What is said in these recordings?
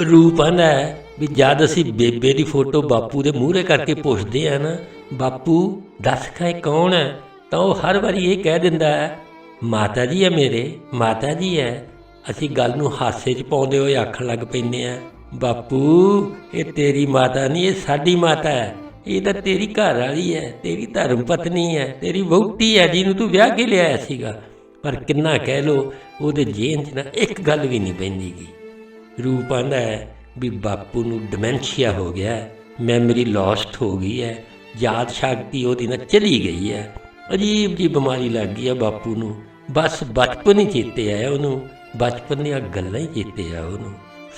ਰੂਪ ਆਂਦਾ ਹੈ ਵੀ ਜਦ ਅਸੀਂ ਬੇਬੇ ਦੀ ਫੋਟੋ ਬਾਪੂ ਦੇ ਮੂਹਰੇ ਕਰਕੇ ਪੁੱਛਦੇ ਆ ਨਾ, ਬਾਪੂ, ਦੱਸ ਖਾਏ ਕੌਣ ਹੈ ਤਾਂ ਉਹ ਹਰ ਵਾਰੀ ਇਹ ਕਹਿ ਦਿੰਦਾ ਹੈ ਮਾਤਾ ਜੀ ਹੈ ਮੇਰੇ, ਮਾਤਾ ਜੀ ਹੈ ਅਸੀਂ ਗੱਲ ਨੂੰ ਹਾਸੇ 'ਚ ਪਾਉਂਦੇ ਹੋਏ ਆਖਣ ਲੱਗ ਪੈਂਦੇ ਆ। ਬਾਪੂ, ਇਹ ਤੇਰੀ ਮਾਤਾ ਨਹੀਂ ਇਹ ਸਾਡੀ ਮਾਤਾ ਹੈ ਇਹ ਤਾਂ ਤੇਰੀ ਘਰ ਵਾਲੀ ਹੈ ਤੇਰੀ ਧਰਮ ਪਤਨੀ ਹੈ ਤੇਰੀ ਵਹੁਟੀ ਹੈ ਜਿਹਨੂੰ ਤੂੰ ਵਿਆਹ ਕੇ ਲਿਆਇਆ ਸੀਗਾ। ਪਰ ਕਿੰਨਾ ਕਹਿ ਲੋ ਉਹਦੇ ਜੇਨ 'ਚ ਨਾ ਇੱਕ ਗੱਲ ਵੀ ਨਹੀਂ ਪੈਂਦੀਗੀ ਰੂਪ ਆਂਦਾ ਹੈ ਵੀ ਬਾਪੂ ਨੂੰ ਡਿਮੈਂਸ਼ੀਆ ਹੋ ਗਿਆ ਮੈਮਰੀ ਲਾਸਟ ਹੋ ਗਈ ਹੈ, ਯਾਦ ਸ਼ਕਤੀ ਉਹਦੀ ਨਾ ਚਲੀ ਗਈ ਹੈ। ਅਜੀਬ ਜੀ ਬਿਮਾਰੀ ਲੱਗ ਗਈ ਹੈ ਬਾਪੂ ਨੂੰ। ਬਸ ਬਚਪਨ ਹੀ ਚੇਤੇ ਆਇਆ ਉਹਨੂੰ। ਬਚਪਨ ਦੀਆਂ ਗੱਲਾਂ ਹੀ ਚੇਤੇ ਆ ਉਹਨੂੰ।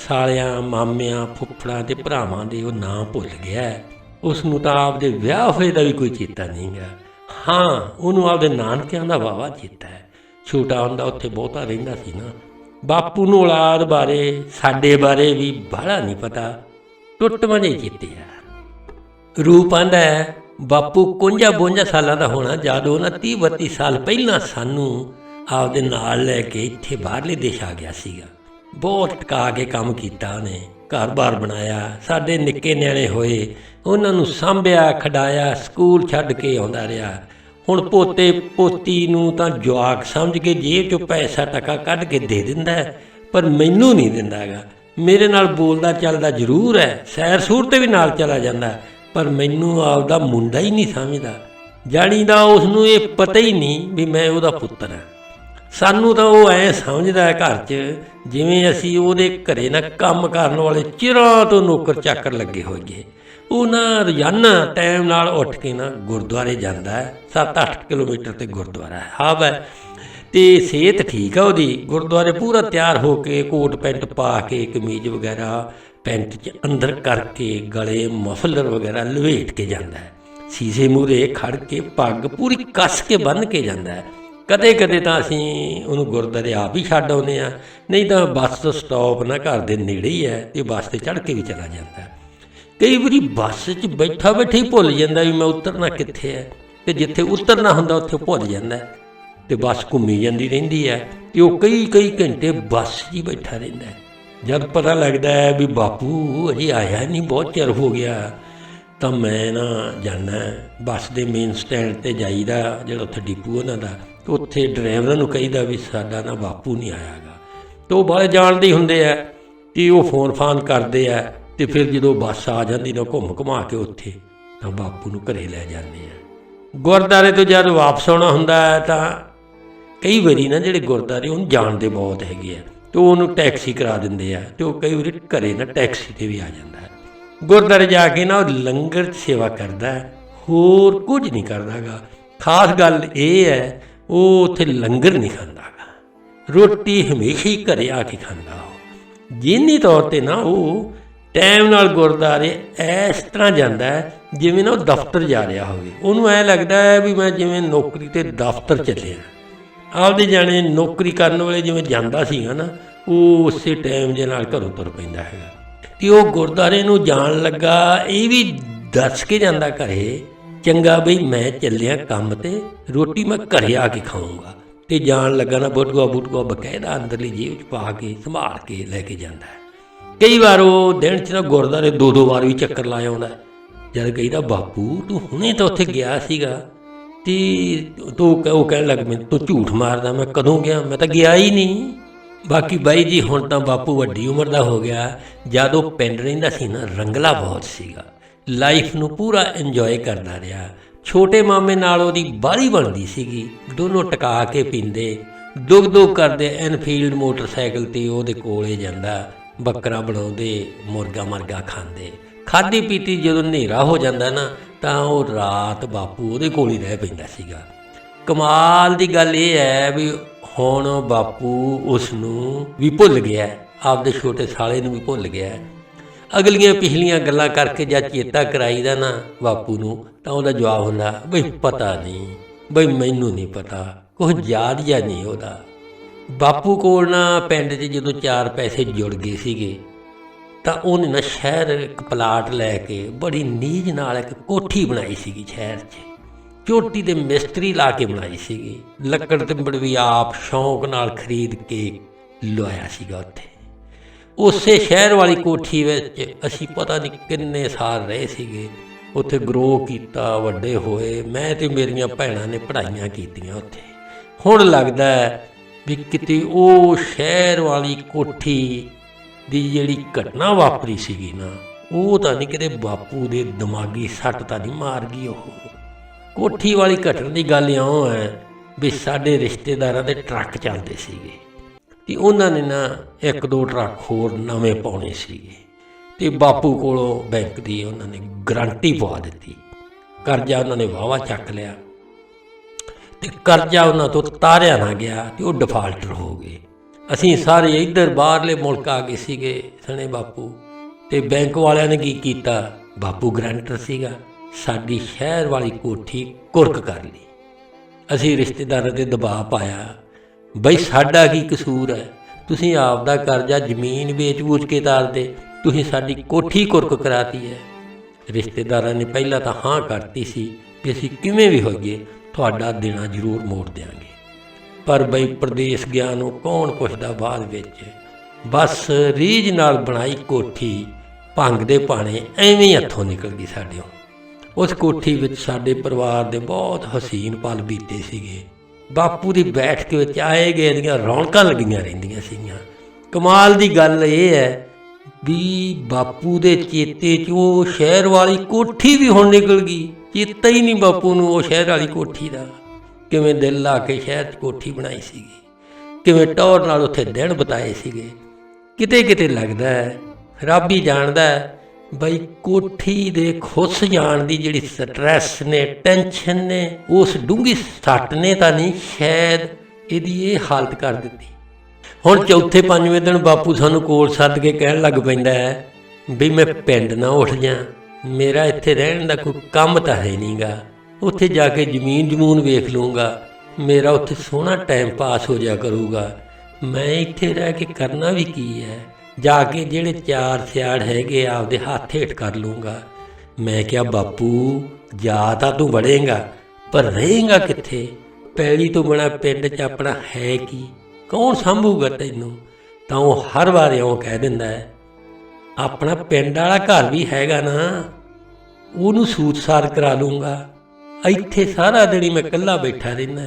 ਸਾਲਿਆਂ, ਮਾਮਿਆਂ, ਫੁੱਫੜਾਂ ਤੇ ਭਰਾਵਾਂ ਦੇ ਉਹ ਨਾਂ ਭੁੱਲ ਗਿਆ ਉਸ ਨੂੰ ਤਾਂ ਆਪਦੇ ਵਿਆਹ ਹੋਏ ਦਾ ਵੀ ਕੋਈ ਚੇਤਾ ਨਹੀਂ ਗਾ ਹਾਂ, ਉਹਨੂੰ ਆਪਦੇ ਨਾਨਕਿਆਂ ਦਾ ਵਾਵਾ ਚੇਤਾ ਹੈ। ਛੋਟਾ ਹੁੰਦਾ ਉੱਥੇ ਬਹੁਤਾ ਰਹਿੰਦਾ ਸੀ ਨਾ। ਬਾਪੂ ਨੂੰ ਔਲਾਦ ਬਾਰੇ, ਸਾਡੇ ਬਾਰੇ ਵੀ ਬੜਾ ਨਹੀਂ ਪਤਾ। ਟੁੱਟ ਜਿਹੇ ਚੇਤੇ ਆ। ਰੂਪ ਆਂਦਾ ਹੈ, ਬਾਪੂ 51 52 ਸਾਲਾਂ ਦਾ ਹੋਣਾ, ਜਦ ਉਹਨਾਂ ਨਾ 30 32 ਸਾਲ ਪਹਿਲਾਂ ਸਾਨੂੰ ਆਪਦੇ ਨਾਲ ਲੈ ਕੇ ਇੱਥੇ ਬਾਹਰਲੇ ਦੇਸ਼ ਆ ਗਿਆ ਸੀਗਾ। ਬਹੁਤ ਟਕਾ ਕੇ ਕੰਮ ਕੀਤਾ ਉਹਨੇ, ਘਰ-ਬਾਰ ਬਣਾਇਆ, ਸਾਡੇ ਨਿੱਕੇ ਨਿਆਣੇ ਹੋਏ, ਉਹਨਾਂ ਨੂੰ ਸਾਂਭਿਆ, ਖਡਾਇਆ, ਸਕੂਲ ਛੱਡ ਕੇ ਆਉਂਦਾ ਰਿਹਾ। ਹੁਣ ਪੋਤੇ ਪੋਤੀ ਨੂੰ ਤਾਂ ਜਵਾਕ ਸਮਝ ਕੇ ਜੇਬ ਚੋਂ ਪੈਸਾ ਟਕਾ ਕੱਢ ਕੇ ਦੇ ਦਿੰਦਾ ਪਰ ਮੈਨੂੰ ਨਹੀਂ ਦਿੰਦਾ ਹੈਗਾ। ਮੇਰੇ ਨਾਲ ਬੋਲਦਾ ਚੱਲਦਾ ਜ਼ਰੂਰ ਹੈ, ਸੈਰ ਸੂਰ ਤੇ ਵੀ ਨਾਲ ਚਲਾ ਜਾਂਦਾ ਪਰ ਮੈਨੂੰ ਆਪਦਾ ਮੁੰਡਾ ਹੀ ਨਹੀਂ ਸਮਝਦਾ। ਜਾਣੀਦਾ ਉਸ ਨੂੰ ਇਹ ਪਤਾ ਹੀ ਨਹੀਂ ਵੀ ਮੈਂ ਉਹਦਾ ਪੁੱਤਰ ਹਾਂ। ਸਾਨੂੰ ਤਾਂ ਉਹ ਐ ਸਮਝਦਾ ਘਰ 'ਚ, ਜਿਵੇਂ ਅਸੀਂ ਉਹਦੇ ਘਰੇ ਨਾ ਕੰਮ ਕਰਨ ਵਾਲੇ ਚਿਰਾਂ ਤੋਂ ਨੌਕਰ ਚਾਕਰ ਲੱਗੇ ਹੋਈਏ। ਉਹ ਨਾ ਰੋਜ਼ਾਨਾ ਟਾਈਮ ਨਾਲ ਉੱਠ ਕੇ ਨਾ ਗੁਰਦੁਆਰੇ ਜਾਂਦਾ ਹੈ 7-8 ਕਿਲੋਮੀਟਰ ਤੇ ਗੁਰਦੁਆਰਾ ਹੈ ਹਾਬ ਹੈ। ਤੇ ਸਿਹਤ ਠੀਕ ਆ ਉਹਦੀ, ਗੁਰਦੁਆਰੇ ਪੂਰਾ ਤਿਆਰ ਹੋ ਕੇ ਕੋਟ ਪੈਂਟ ਪਾ ਕੇ, ਕਮੀਜ਼ ਵਗੈਰਾ ਪੈਂਟ 'ਚ ਅੰਦਰ ਕਰਕੇ, ਗਲੇ ਮਫਲਰ ਵਗੈਰਾ ਲਵੇਟ ਕੇ ਜਾਂਦਾ ਹੈ। ਸੀਸੇ ਮੂਹਰੇ ਖੜ ਕੇ ਪੱਗ ਪੂਰੀ ਕੱਸ ਕੇ ਬੰਨ ਕੇ ਜਾਂਦਾ ਹੈ। ਕਦੇ ਕਦੇ ਤਾਂ ਅਸੀਂ ਉਹਨੂੰ ਗੁਰਦੁਆਰੇ ਆਪ ਹੀ ਛੱਡ ਆਉਂਦੇ ਆ ਨਹੀਂ ਤਾਂ ਬੱਸ ਸਟਾਪ ਨਾ ਘਰ ਦੇ ਨੇੜੇ ਹੀ ਹੈ, ਤੇ ਬੱਸ ਤੇ ਚੜ੍ਹ ਕੇ ਵੀ ਚਲਾ ਜਾਂਦਾ ਹੈ। ਕਈ ਵਾਰੀ ਬੱਸ 'ਚ ਬੈਠਾ ਬੈਠਾ ਹੀ ਭੁੱਲ ਜਾਂਦਾ ਵੀ ਮੈਂ ਉਤਰਨਾ ਕਿੱਥੇ ਹੈ ਤੇ ਜਿੱਥੇ ਉਤਰਨਾ ਹੁੰਦਾ ਉੱਥੇ ਭੁੱਲ ਜਾਂਦਾ ਹੈ। ਤੇ ਬੱਸ ਘੁੰਮੀ ਜਾਂਦੀ ਰਹਿੰਦੀ ਹੈ ਤੇ ਉਹ ਕਈ ਕਈ ਘੰਟੇ ਬੱਸ 'ਚ ਹੀ ਬੈਠਾ ਰਹਿੰਦਾ ਜਦ ਪਤਾ ਲੱਗਦਾ ਹੈ ਵੀ ਬਾਪੂ ਅਜੇ ਆਇਆ ਨਹੀਂ, ਬਹੁਤ ਚਿਰ ਹੋ ਗਿਆ, ਤਾਂ ਮੈਂ ਨਾ ਜਾਣਾ ਬੱਸ ਦੇ ਮੇਨ ਸਟੈਂਡ ਤੇ ਜਾਈਦਾ, ਜਿਹੜਾ ਉੱਥੇ ਡਿਪੂ ਉਹਨਾਂ ਦਾ, ਤੇ ਉੱਥੇ ਡਰਾਈਵਰਾਂ ਨੂੰ ਕਹੀਦਾ ਵੀ ਸਾਡਾ ਨਾ ਬਾਪੂ ਨਹੀਂ ਆਇਆਗਾ ਤੇ ਉਹ ਬਾਰੇ ਜਾਣਦੇ ਹੁੰਦੇ ਆ ਕਿ ਉਹ ਫੋਨ ਫਾਨ ਕਰਦੇ ਆ ਤੇ ਫਿਰ ਜਦੋਂ ਬੱਸ ਆ ਜਾਂਦੀ ਨਾ ਘੁੰਮ ਘੁਮਾ ਕੇ ਉੱਥੇ, ਤਾਂ ਬਾਪੂ ਨੂੰ ਘਰੇ ਲੈ ਜਾਂਦੇ ਆ। ਗੁਰਦਾਰੇ ਤੋਂ ਜਦ ਵਾਪਸ ਆਉਣਾ ਹੁੰਦਾ ਹੈ ਤਾਂ ਕਈ ਵਾਰੀ ਨਾ ਜਿਹੜੇ ਗੁਰਦਾਰੇ ਉਹਨੂੰ ਜਾਣਦੇ ਬਹੁਤ ਹੈਗੇ ਆ, ਤੇ ਉਹਨੂੰ ਟੈਕਸੀ ਕਰਾ ਦਿੰਦੇ ਆ, ਤੇ ਉਹ ਕਈ ਵਾਰੀ ਘਰੇ ਨਾ ਟੈਕਸੀ ਤੇ ਵੀ ਆ ਜਾਂਦਾ ਹੈ। ਗੁਰਦਾਰੇ ਜਾ ਕੇ ਨਾ ਉਹ ਲੰਗਰ ਸੇਵਾ ਕਰਦਾ ਹੈ, ਹੋਰ ਕੁਝ ਨਹੀਂ ਕਰਦਾਗਾ। ਖਾਸ ਗੱਲ ਇਹ ਹੈ, ਉਹ ਉੱਥੇ ਲੰਗਰ ਨਹੀਂ ਖਾਂਦਾਗਾ। ਰੋਟੀ ਹਮੇਸ਼ਾ ਹੀ ਘਰੇ ਆ ਕੇ ਖਾਂਦਾ ਉਹ। ਜਿੰਨੀ ਤੌਰ ਤੇ ਨਾ ਉਹ ਟਾਈਮ ਨਾਲ ਗੁਰਦਾਰੇ ਇਸ ਤਰ੍ਹਾਂ ਜਾਂਦਾ ਹੈ ਜਿਵੇਂ ਨਾ ਉਹ ਦਫ਼ਤਰ ਜਾ ਰਿਹਾ ਹੋਵੇ। ਉਹਨੂੰ ਐ ਲੱਗਦਾ ਹੈ ਵੀ ਮੈਂ ਜਿਵੇਂ ਨੌਕਰੀ ਤੇ ਦਫ਼ਤਰ ਚੱਲਿਆ। ਆਪਦੇ ਜਾਣੇ ਨੌਕਰੀ ਕਰਨ ਵਾਲੇ ਜਿਵੇਂ ਜਾਂਦਾ ਸੀਗਾ ਨਾ, ਉਹ ਉਸੇ ਟਾਈਮ ਦੇ ਨਾਲ ਘਰੋਂ ਤੁਰ ਪੈਂਦਾ ਹੈਗਾ। ਤੇ ਉਹ ਗੁਰਦਾਰੇ ਨੂੰ ਜਾਣ ਲੱਗਾ, ਇਹ ਵੀ ਦੱਸ ਕੇ ਜਾਂਦਾ ਘਰੇ, ਚੰਗਾ ਬਈ ਮੈਂ ਚੱਲਿਆ ਕੰਮ ਤੇ, ਰੋਟੀ ਮੈਂ ਘਰੇ ਆ ਕੇ ਖਾਊਂਗਾ। ਤੇ ਜਾਣ ਲੱਗਾ ਨਾ ਬੁੱਟੂਆ ਬੁੱਟੂਆ ਬਕਾਇਦਾ ਅੰਦਰਲੀ ਜੇਬ 'ਚ ਪਾ ਕੇ, ਸੰਭਾਲ ਕੇ ਲੈ ਕੇ ਜਾਂਦਾ ਹੈ। ਕਈ ਵਾਰ ਉਹ ਦਿਨ 'ਚ ਨਾ ਗੁਰਦਾਰੇ ਦੋ ਦੋ ਵਾਰ ਵੀ ਚੱਕਰ ਲਾਇਆ ਆਉਂਦਾ ਜਦ ਜਦ ਤਾਂ ਬਾਪੂ, ਤੂੰ ਹੁਣੇ ਤਾਂ ਉੱਥੇ ਗਿਆ ਸੀਗਾ ਤੇ ਤੂੰ ਉਹ ਕਹਿਣ ਲੱਗ ਮੈਂ ਤੂੰ ਝੂਠ ਮਾਰਦਾ, ਮੈਂ ਕਦੋਂ ਗਿਆ? ਮੈਂ ਤਾਂ ਗਿਆ ਹੀ ਨਹੀਂ। ਬਾਕੀ ਬਾਈ ਜੀ, ਹੁਣ ਤਾਂ ਬਾਪੂ ਵੱਡੀ ਉਮਰ ਦਾ ਹੋ ਗਿਆ। ਜਦ ਉਹ ਪਿੰਡ ਰਹਿੰਦਾ ਸੀ ਨਾ, ਰੰਗਲਾ ਬਹੁਤ ਸੀਗਾ। ਲਾਈਫ ਨੂੰ ਪੂਰਾ ਇੰਜੋਏ ਕਰਦਾ ਰਿਹਾ। ਛੋਟੇ ਮਾਮੇ ਨਾਲ ਉਹਦੀ ਬਾਰੀ ਬਣਦੀ ਸੀਗੀ। ਦੋਨੋਂ ਟਕਾ ਕੇ ਪੀਂਦੇ ਦੁੱਖ ਦੁੱਖ ਕਰਦੇ, ਐਨਫੀਲਡ ਮੋਟਰਸਾਈਕਲ ਤੇ ਉਹਦੇ ਕੋਲੇ ਜਾਂਦਾ। ਬੱਕਰਾ ਬਣਾਉਂਦੇ, ਮੁਰਗਾ ਮਰਗਾ ਖਾਂਦੇ। ਖਾਦੀ ਪੀਤੀ ਜਦੋਂ ਹਨੇਰਾ ਹੋ ਜਾਂਦਾ ਨਾ, ਤਾਂ ਉਹ ਰਾਤ ਬਾਪੂ ਉਹਦੇ ਕੋਲ ਹੀ ਰਹਿ ਪੈਂਦਾ ਸੀਗਾ। ਕਮਾਲ ਦੀ ਗੱਲ ਇਹ ਹੈ ਵੀ ਹੁਣ ਬਾਪੂ ਉਸ ਨੂੰ ਵੀ ਭੁੱਲ ਗਿਆ ਆਪਦੇ ਛੋਟੇ ਸਾਲੇ ਨੂੰ ਵੀ ਭੁੱਲ ਗਿਆ ਅਗਲੀਆਂ ਪਿਛਲੀਆਂ ਗੱਲਾਂ ਕਰਕੇ ਜਾਂ ਚੇਤਾ ਕਰਾਈਦਾ ਨਾ ਬਾਪੂ ਨੂੰ, ਤਾਂ ਉਹਦਾ ਜਵਾਬ ਹੁੰਦਾ, ਬਈ ਪਤਾ ਨਹੀਂ, ਬਈ ਮੈਨੂੰ ਨਹੀਂ ਪਤਾ ਕੁਝ ਯਾਦ ਜਾਂ ਨਹੀਂ ਉਹਦਾ। ਬਾਪੂ ਕੋਲ ਨਾ ਪਿੰਡ 'ਚ ਜਦੋਂ ਚਾਰ ਪੈਸੇ ਜੁੜ ਗਏ ਸੀਗੇ, ਤਾਂ ਉਹਨੇ ਨਾ ਸ਼ਹਿਰ ਇੱਕ ਪਲਾਟ ਲੈ ਕੇ ਬੜੀ ਨੀਜ ਨਾਲ ਇੱਕ ਕੋਠੀ ਬਣਾਈ ਸੀਗੀ ਸ਼ਹਿਰ 'ਚ। ਚੋਟੀ ਦੇ ਮਿਸਤਰੀ ਲਾ ਕੇ ਬਣਾਈ ਸੀਗੀ। ਲੱਕੜ ਤੇ ਵੀ ਆਪ ਸ਼ੌਂਕ ਨਾਲ ਖਰੀਦ ਕੇ ਲਵਾਇਆ ਸੀਗਾ ਉੱਥੇ। ਉਸੇ ਸ਼ਹਿਰ ਵਾਲੀ ਕੋਠੀ ਵਿੱਚ ਅਸੀਂ ਪਤਾ ਨਹੀਂ ਕਿੰਨੇ ਸਾਲ ਰਹੇ ਸੀਗੇ। ਉੱਥੇ ਗਰੋ ਕੀਤਾ, ਵੱਡੇ ਹੋਏ, ਮੈਂ ਤੇ ਮੇਰੀਆਂ ਭੈਣਾਂ ਨੇ ਪੜ੍ਹਾਈਆਂ ਕੀਤੀਆਂ ਉੱਥੇ। ਹੁਣ ਲੱਗਦਾ ਹੈ ਵੀ ਕਿਤੇ ਉਹ ਸ਼ਹਿਰ ਵਾਲੀ ਕੋਠੀ ਦੀ ਜਿਹੜੀ ਘਟਨਾ ਵਾਪਰੀ ਸੀਗੀ ਨਾ, ਉਹ ਤਾਂ ਨਹੀਂ ਕਿਤੇ ਬਾਪੂ ਦੇ ਦਿਮਾਗੀ ਸੱਟ ਤਾਂ ਨਹੀਂ ਮਾਰ ਗਈ ਉਹ। ਕੋਠੀ ਵਾਲੀ ਘਟਨਾ ਦੀ ਗੱਲ ਇਉਂ ਹੈ ਵੀ ਸਾਡੇ ਰਿਸ਼ਤੇਦਾਰਾਂ ਦੇ ਟਰੱਕ ਚੱਲਦੇ ਸੀਗੇ ਤੇ ਉਹਨਾਂ ਨੇ ਨਾ ਇੱਕ ਦੋ ਟਰੱਕ ਹੋਰ ਨਵੇਂ ਪਾਉਣੇ ਸੀਗੇ ਤੇ ਬਾਪੂ ਕੋਲੋਂ ਬੈਂਕ ਦੀ ਉਹਨਾਂ ਨੇ ਗਰੰਟੀ ਪਵਾ ਦਿੱਤੀ। ਕਰਜ਼ਾ ਉਹਨਾਂ ਨੇ ਵਾਵਾ ਚੱਕ ਲਿਆ। ਤੇ ਕਰਜ਼ਾ ਉਹਨਾਂ ਤੋਂ ਤਾਰਿਆ ਨਾ ਗਿਆ ਤੇ ਉਹ ਡਿਫਾਲਟਰ ਹੋ ਗਏ। ਅਸੀਂ ਸਾਰੇ ਇੱਧਰ ਬਾਹਰਲੇ ਮੁਲਕ ਆ ਗਏ ਸੀਗੇ ਸਣੇ ਬਾਪੂ ਤੇ ਬੈਂਕ ਵਾਲਿਆਂ ਨੇ ਕੀ ਕੀਤਾ? ਬਾਪੂ ਗਰੰਟਰ ਸੀਗਾ, ਸਾਡੀ ਸ਼ਹਿਰ ਵਾਲੀ ਕੋਠੀ ਕੁਰਕ ਕਰ ਲਈ। ਅਸੀਂ ਰਿਸ਼ਤੇਦਾਰਾਂ ਤੇ ਦਬਾਅ ਪਾਇਆ, ਬਈ ਸਾਡਾ ਕੀ ਕਸੂਰ ਹੈ? ਤੁਸੀਂ ਆਪ ਦਾ ਕਰਜ਼ਾ ਜ਼ਮੀਨ ਵੇਚ-ਵੂਚ ਕੇ ਤਾਰਦੇ ਤੁਸੀਂ ਸਾਡੀ ਕੋਠੀ ਕੁਰਕ ਕਰਾਤੀ ਹੈ। ਰਿਸ਼ਤੇਦਾਰਾਂ ਨੇ ਪਹਿਲਾਂ ਤਾਂ ਹਾਂ ਕਰਤੀ ਸੀ ਵੀ ਅਸੀਂ ਕਿਵੇਂ ਵੀ ਹੋਈਏ ਤੁਹਾਡਾ ਦੇਣਾ ਜ਼ਰੂਰ ਮੋੜ ਦਿਆਂਗੇ। ਪਰ ਬਈ ਪ੍ਰਦੇਸ਼ ਗਿਆ ਨੂੰ ਕੌਣ ਪੁੱਛਦਾ ਬਾਅਦ ਵਿੱਚ? ਬਸ ਰੀਝ ਨਾਲ ਬਣਾਈ ਕੋਠੀ ਭੰਗ ਦੇ ਪਾਣੇ ਐਵੇਂ ਹੱਥੋਂ ਨਿਕਲ ਗਈ ਸਾਡੇ ਉਸ ਕੋਠੀ ਵਿੱਚ ਸਾਡੇ ਪਰਿਵਾਰ ਦੇ ਬਹੁਤ ਹਸੀਨ ਪਲ ਬੀਤੇ ਸੀਗੇ। ਬਾਪੂ ਦੀ ਬੈਠ ਕੇ ਵਿੱਚ ਆਏ ਗਏ ਦੀਆਂ ਰੌਣਕਾਂ ਲੱਗੀਆਂ ਰਹਿੰਦੀਆਂ ਸੀਗੀਆਂ। ਕਮਾਲ ਦੀ ਗੱਲ ਇਹ ਹੈ ਵੀ ਬਾਪੂ ਦੇ ਚੇਤੇ 'ਚ ਉਹ ਸ਼ਹਿਰ ਵਾਲੀ ਕੋਠੀ ਵੀ ਹੁਣ ਨਿਕਲ ਗਈ। ਚੇਤਾ ਹੀ ਨਹੀਂ ਬਾਪੂ ਨੂੰ ਉਹ ਸ਼ਹਿਰ ਵਾਲੀ ਕੋਠੀ ਦਾ ਕਿਵੇਂ ਦਿਲ ਲਾ ਕੇ ਸ਼ਹਿਰ 'ਚ ਕੋਠੀ ਬਣਾਈ ਸੀਗੀ, ਕਿਵੇਂ ਟੌਰ ਨਾਲ ਉੱਥੇ ਦਿਨ ਬਿਤਾਏ ਸੀਗੇ। ਕਿਤੇ ਕਿਤੇ ਲੱਗਦਾ ਹੈ, ਰੱਬ ਹੀ ਜਾਣਦਾ ਹੈ ਬਈ ਕੋਠੀ ਦੇ ਖੁੱਸ ਜਾਣ ਦੀ ਜਿਹੜੀ ਸਟ੍ਰੈਸ ਨੇ ਟੈਨਸ਼ਨ ਨੇ, ਉਸ ਡੂੰਗੀ ਸੱਟ ਨੇ ਤਾਂ ਨਹੀਂ, ਸ਼ਾਇਦ ਇਹਦੀ ਇਹ ਹਾਲਤ ਕਰ ਦਿੱਤੀ। ਹੁਣ ਚੌਥੇ ਪੰਜਵੇਂ ਦਿਨ ਬਾਪੂ ਸਾਨੂੰ ਕੋਲ ਸੱਦ ਕੇ ਕਹਿਣ ਲੱਗ ਪੈਂਦਾ ਹੈ ਵੀ ਮੈਂ ਪਿੰਡ ਨਾ ਉੱਠ ਜਾ ਮੇਰਾ ਇੱਥੇ ਰਹਿਣ ਦਾ ਕੋਈ ਕੰਮ ਤਾਂ ਹੈ ਨਹੀਂਗਾ। ਉੱਥੇ ਜਾ ਕੇ ਜ਼ਮੀਨ ਜਮੂਨ ਵੇਖ ਲੂੰਗਾ ਮੇਰਾ ਉੱਥੇ ਸੋਹਣਾ ਟਾਈਮ ਪਾਸ ਹੋ ਜਾ ਕਰੂਗਾ। ਮੈਂ ਇੱਥੇ ਰਹਿ ਕੇ ਕਰਨਾ ਵੀ ਕੀ ਹੈ? ਜਾ ਕੇ ਜਿਹੜੇ ਚਾਰ ਸਿਆੜ ਹੈਗੇ ਆਪਦੇ ਹੱਥ ਹੇਠ ਕਰ ਲੂੰਗਾ ਮੈਂ ਕਿਹਾ, ਬਾਪੂ, ਜਾ ਤਾਂ ਤੂੰ ਵੜੇਗਾ, ਪਰ ਰਹੇਗਾ ਕਿੱਥੇ? ਪੈਲੀ ਤੋਂ ਬਣਾ ਪਿੰਡ 'ਚ ਆਪਣਾ ਹੈ ਕੀ? ਕੌਣ ਸੰਭੂਗਾ ਤੈਨੂੰ? ਤਾਂ ਉਹ ਹਰ ਵਾਰ ਇਉਂ ਕਹਿ ਦਿੰਦਾ ਹੈ। ਆਪਣਾ ਪਿੰਡ ਵਾਲਾ ਘਰ ਵੀ ਹੈਗਾ ਨਾ, ਉਹਨੂੰ ਸੂਤ-ਸਾਰ ਕਰਾ ਲੂੰਗਾ ਇੱਥੇ ਸਾਰਾ ਦਿਨ ਹੀ ਮੈਂ ਇਕੱਲਾ ਬੈਠਾ ਰਹਿਣਾ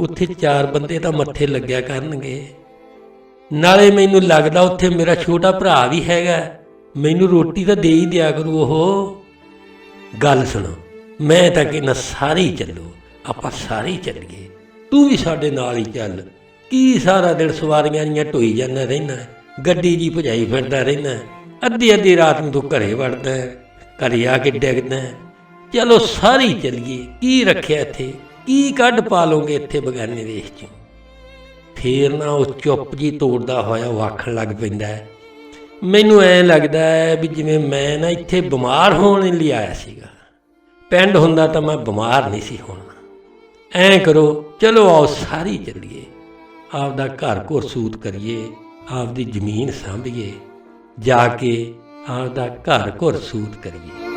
ਉੱਥੇ ਚਾਰ ਬੰਦੇ ਤਾਂ ਮੱਥੇ ਲੱਗਿਆ ਕਰਨਗੇ। ਨਾਲੇ ਮੈਨੂੰ ਲੱਗਦਾ ਉੱਥੇ ਮੇਰਾ ਛੋਟਾ ਭਰਾ ਵੀ ਹੈਗਾ ਮੈਨੂੰ ਰੋਟੀ ਤਾਂ ਦੇ ਹੀ ਦਿਆ ਕਰੂ ਉਹ। ਗੱਲ ਸੁਣੋ, ਮੈਂ ਤਾਂ ਕਹਿੰਦਾ ਸਾਰੇ ਹੀ ਚੱਲੋ, ਆਪਾਂ ਸਾਰੇ ਹੀ ਚੱਲੀਏ। ਤੂੰ ਵੀ ਸਾਡੇ ਨਾਲ ਹੀ ਚੱਲ। ਕੀ ਸਾਰਾ ਦਿਨ ਸਵਾਰੀਆਂ ਦੀਆਂ ਢੋਈ ਜਾਂਦਾ ਰਹਿਣਾ ਗੱਡੀ ਜੀ ਭਜਾਈ ਫਿਰਦਾ ਰਹਿਣਾ ਅੱਧੀ ਅੱਧੀ ਰਾਤ ਨੂੰ ਤੂੰ ਘਰੇ ਵੜਦਾ ਹੈ, ਘਰੇ ਆ ਕੇ ਡਿੱਗਦਾ ਹੈ। ਚਲੋ ਸਾਰੀ ਚਲੀਏ ਕੀ ਰੱਖਿਆ ਇੱਥੇ? ਕੀ ਕੱਢ ਪਾ ਲੋਗੇ ਇੱਥੇ ਬਗਾਨੇ ਦੇਸ਼ 'ਚ? ਫੇਰ ਨਾ ਉਹ ਚੁੱਪ ਜੀ ਤੋੜਦਾ ਹੋਇਆ ਉਹ ਆਖਣ ਲੱਗ ਪੈਂਦਾ ਹੈ। ਮੈਨੂੰ ਐ ਲੱਗਦਾ ਹੈ ਵੀ ਜਿਵੇਂ ਮੈਂ ਨਾ ਇੱਥੇ ਬਿਮਾਰ ਹੋਣ ਲਈ ਆਇਆ ਸੀਗਾ। ਪਿੰਡ ਹੁੰਦਾ ਤਾਂ ਮੈਂ ਬਿਮਾਰ ਨਹੀਂ ਸੀ ਹੋਣਾ। ਐਂ ਕਰੋ ਚਲੋ ਆਓ ਸਾਰੀ ਚੱਲੀਏ। ਆਪਦਾ ਘਰ ਘਰ ਸੂਤ ਕਰੀਏ ਆਪਦੀ ਜ਼ਮੀਨ ਸਾਂਭੀਏ। ਜਾ ਕੇ ਆਪਦਾ ਘਰ ਘਰ ਸੂਤ ਕਰੀਏ।